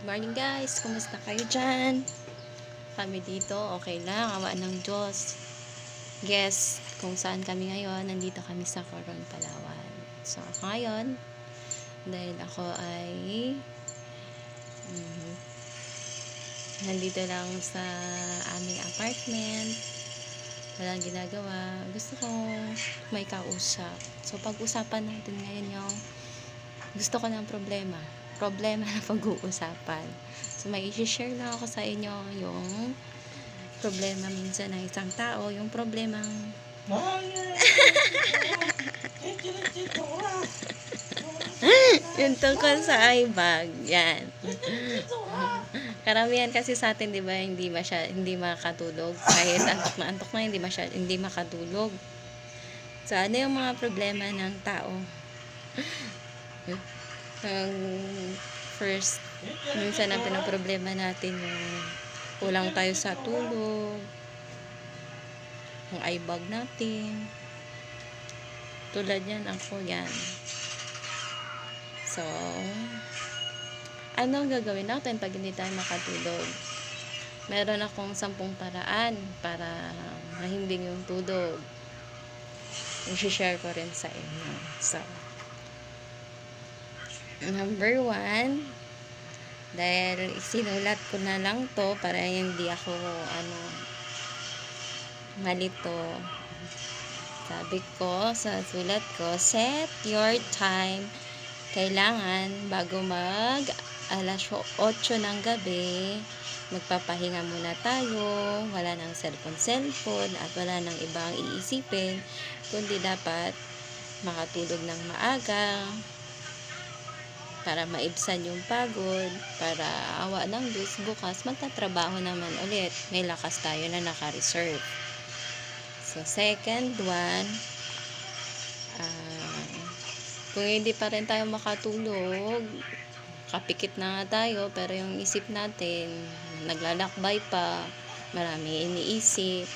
Morning guys, kumusta kayo dyan? Kami dito, okay lang, awa ng Diyos. Guess kung saan kami ngayon, nandito kami sa Coron, Palawan. So ako ngayon, dahil ako ay mm, nandito lang sa aming apartment, walang ginagawa, gusto ko may kausap. So pag-usapan natin ngayon yung gusto ko ng problema. Problema na pag-uusapan. So, may i-share lang ako sa inyo yung problema minsan ng isang tao, yung problemang yung tungkol sa eye. Yan. Karamihan kasi sa atin, di ba, hindi masya, hindi makatulog. Kahit antok na antok na, hindi masya, hindi makatulog. So, ano yung mga problema ng tao? Ang first, minsan ang pinaproblema natin yung kulang tayo sa tulog, yung eye bag natin. Tulad yan, ako yan. So, ano gagawin natin pag hindi tayo makatulog? Meron akong sampung paraan para mahimbing yung tulog. I-share ko rin sa inyo. So, number one, dahil sinulat ko na lang to para hindi ako, ano, malito. Sabi ko, sa sulat ko, set your time. Kailangan bago mag alas 8 ng gabi magpapahinga muna tayo. Wala nang cellphone cellphone at wala nang ibang iisipin kundi dapat makatulog ng maaga para maibsan yung pagod para awa ng Diyos bukas magtatrabaho naman ulit. May lakas tayo na naka-reserve. So second one ah kung hindi pa rin tayo makatulog, kapikit na nga tayo, pero yung isip natin, naglalakbay pa, marami iniisip,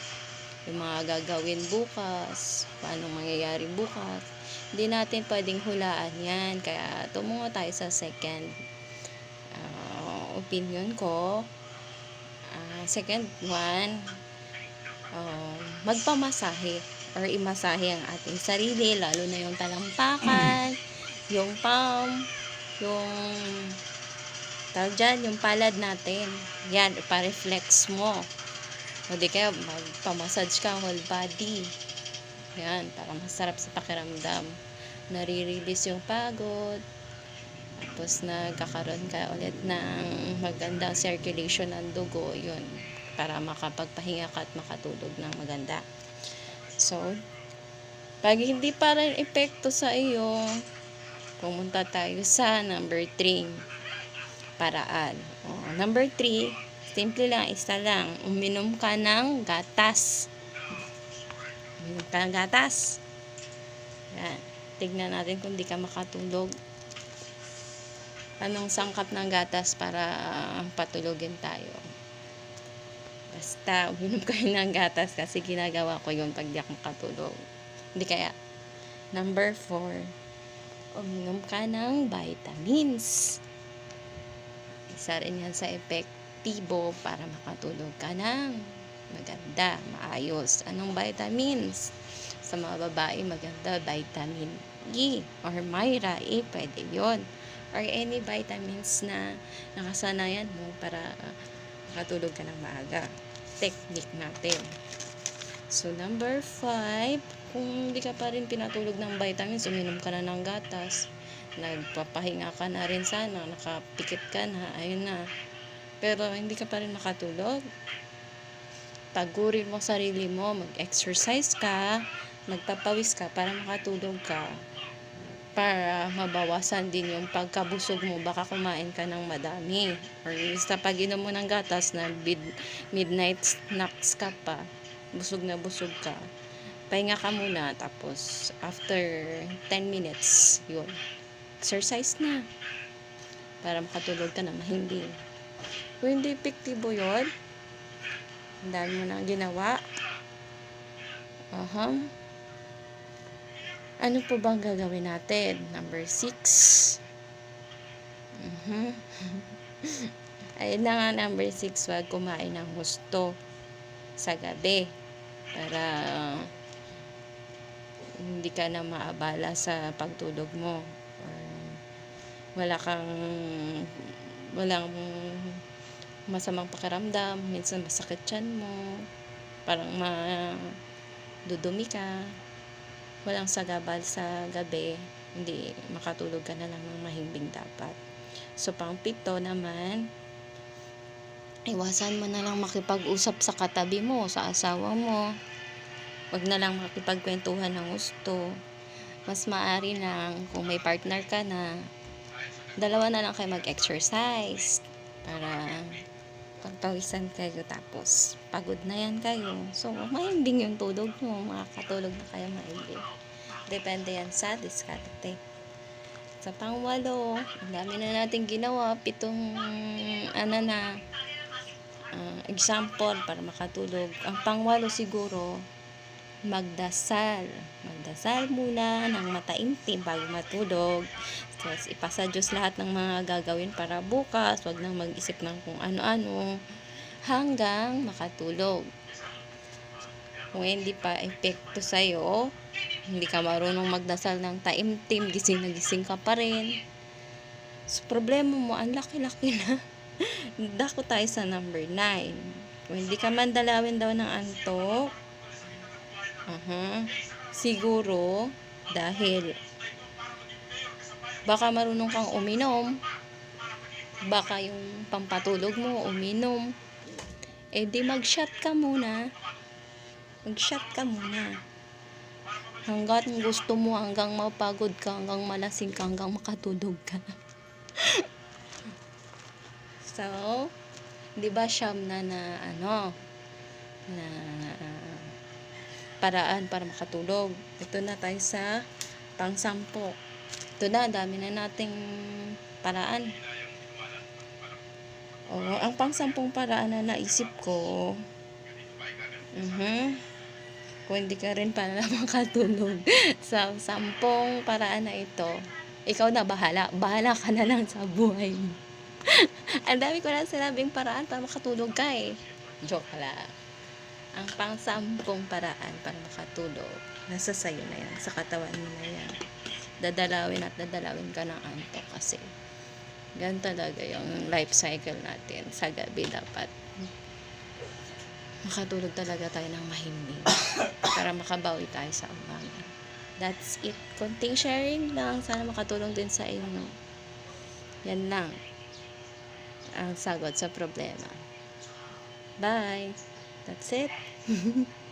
yung mga gagawin bukas, paano mangyayari bukas, hindi natin pwedeng hulaan yan. Kaya tumungo tayo sa second uh, opinion ko. Uh, second one, uh, magpamasahe or imasahe ang ating sarili, lalo na yung talampakan, yung palm, yung tawag dyan, yung palad natin. Yan, pa-reflex mo. O di kaya, magpamassage ka whole body. Yan, para masarap sa pakiramdam. Nare-release yung pagod. Tapos, nagkakaroon ka ulit ng magandang circulation ng dugo. Yun, para makapagpahinga ka at makatulog ng maganda. So, pag hindi pa rin epekto sa iyo, pumunta tayo sa number 3. Paraan. O, number 3, simple lang, isa lang. Uminom ka ng gatas. Uminom ka ng gatas. Yan. Tignan natin kung di ka makatulog. Anong sangkap ng gatas para uh, patulogin tayo? Basta, uminom kayo ng gatas kasi ginagawa ko yun pag di ako makatulog. Hindi kaya. Number 4, uminom ka ng vitamins. Isa rin yan sa epektibo para makatulog ka ng maganda, maayos. Anong vitamins? Sa mga babae, maganda vitamin E or Myra E, pwede yon Or any vitamins na nakasanayan mo para uh, makatulog ka ng maaga. Technique natin. So, number 5, kung hindi ka pa rin pinatulog ng vitamins, uminom ka na ng gatas, nagpapahinga ka na rin sana, nakapikit ka na, ayun na. Pero, hindi ka pa rin makatulog. Pagurin mo sarili mo, mag-exercise ka, magpapawis ka para makatulog ka para mabawasan din yung pagkabusog mo. Baka kumain ka ng madami. Or sa pag mo ng gatas na mid, midnight snacks ka pa busog na busog ka pahinga ka muna tapos after 10 minutes yun exercise na para makatulog ka na mahimbing kung hindi epektibo yun ang dami mo nang ginawa aha uh-huh. Ano po bang gagawin natin? Number 6. Mhm. Ayun na nga, number 6, wag kumain ng gusto sa gabi para uh, hindi ka na maabala sa pagtulog mo. Or, wala kang walang masamang pakiramdam, minsan masakit tiyan mo, parang ma dudumi ka, walang sagabal sa gabi, hindi makatulog ka na lang ng mahimbing dapat. So, pang pito naman, iwasan mo na lang makipag-usap sa katabi mo, sa asawa mo. Huwag na lang makipagkwentuhan ng gusto. Mas maari lang kung may partner ka na, dalawa na lang kayo mag-exercise para pagpawisan kayo tapos pagod na yan kayo. So, mahimbing yung tulog mo. Makakatulog na kayo mahimbing. Depende yan sa diskarte. Sa pangwalo, ang dami na natin ginawa. Pitong, ano na, ah, example para makatulog. Ang pangwalo siguro, magdasal. Magdasal muna ng mataimtim bago matulog. Tapos ipasa Diyos lahat ng mga gagawin para bukas. Huwag nang mag-isip ng kung ano-ano. Hanggang makatulog. Kung hindi pa epekto sa'yo, hindi ka marunong magdasal ng taimtim, gising na gising ka pa rin. So, problema mo, ang laki-laki na. Dako tayo sa number 9. Kung hindi ka man dalawin daw ng antok, aha, siguro, dahil baka marunong kang uminom, baka yung pampatulog mo, uminom, eh di mag-shot ka muna. Mag-shot ka muna. Hanggat gusto mo, hanggang mapagod ka, hanggang malasing ka, hanggang makatulog ka. so, di ba siyam na na ano, na paraan para makatulog. Ito na tayo sa pangsampo. Ito na, dami na nating paraan. O, ang pangsampung paraan na naisip ko, mhm, kung hindi ka rin para makatulog sa sampung paraan na ito, ikaw na bahala. Bahala ka na lang sa buhay mo. Ang dami ko na sinabing paraan para makatulog ka eh. Joke lang. Ang pangsampung paraan para makatulog, nasa sayo na yan. Sa katawan mo na yan. Dadalawin at dadalawin ka ng antok kasi ganun talaga yung life cycle natin. Sa gabi dapat makatulog talaga tayo ng mahimbing para makabawi tayo sa umaga. That's it. Konting sharing lang. Sana makatulong din sa inyo. Yan lang ang sagot sa problema. Bye! That's it.